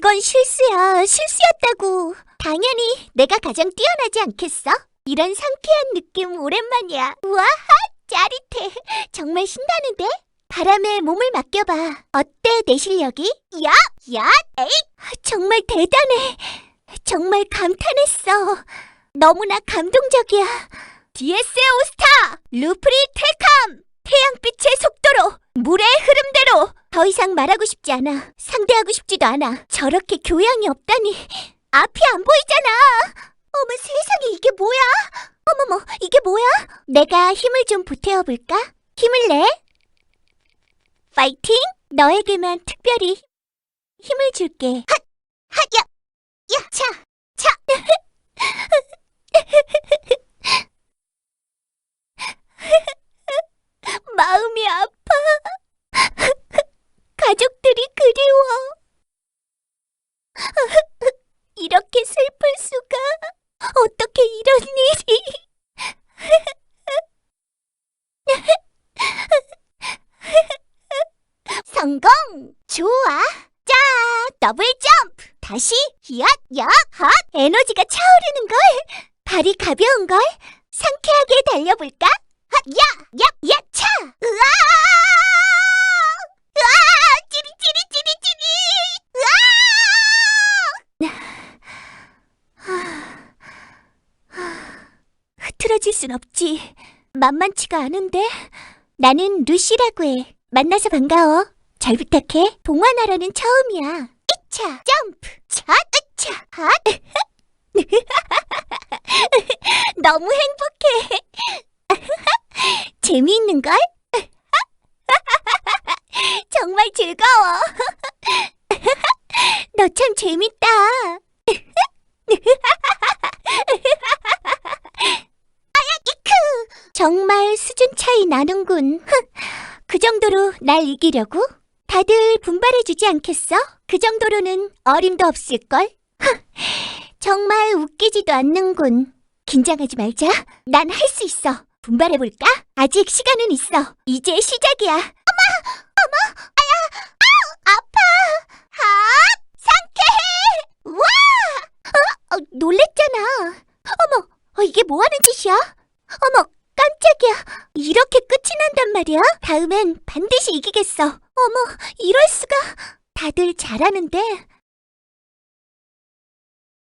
이건 실수야. 실수였다고. 당연히 내가 가장 뛰어나지 않겠어? 이런 상쾌한 느낌 오랜만이야. 우와, 짜릿해. 정말 신나는데? 바람에 몸을 맡겨봐. 어때, 내 실력이? 야! 야! 에이! 정말 대단해. 정말 감탄했어. 너무나 감동적이야. DS의 오스타! 루프리 테캄! 태양빛의 속도로, 물의 흐름대로! 더 이상 말하고 싶지 않아. 상대하고 싶지도 않아. 저렇게 교양이 없다니. 앞이 안 보이잖아. 어머 세상에 이게 뭐야? 어머머 이게 뭐야? 내가 힘을 좀 보태어 볼까? 힘을 내. 파이팅! 너에게만 특별히 힘을 줄게. 핫! 핫! 야! 야! 차! 차! 마음이 아파. 가족들이 그리워. 이렇게 슬플 수가. 어떻게 이런 일이. 성공! 좋아! 자, 더블 점프! 다시, 히앗, 야, 핫! 에너지가 차오르는걸! 발이 가벼운걸? 상쾌하게 달려볼까? 핫, 야, 야, 야, 흐트러질 순 없지. 만만치가 않은데. 나는 루시라고 해. 만나서 반가워. 잘 부탁해. 동화나라는 처음이야. 이차 점프 차 으차 핫 너무 행복해. 재미있는 걸? 정말 즐거워. 너 참 재밌다. 정말 수준 차이 나는군. 그 정도로 날 이기려고? 다들 분발해주지 않겠어? 그 정도로는 어림도 없을걸? 정말 웃기지도 않는군. 긴장하지 말자. 난 할 수 있어. 분발해볼까? 아직 시간은 있어. 이제 시작이야. 어머! 어머! 아야! 아우! 아파! 핫! 상쾌해! 와! 어? 어, 놀랬잖아. 어머! 어, 이게 뭐 하는 짓이야? 어머! 깜짝이야. 이렇게 끝이 난단 말이야? 다음엔 반드시 이기겠어. 어머, 이럴 수가. 다들 잘하는데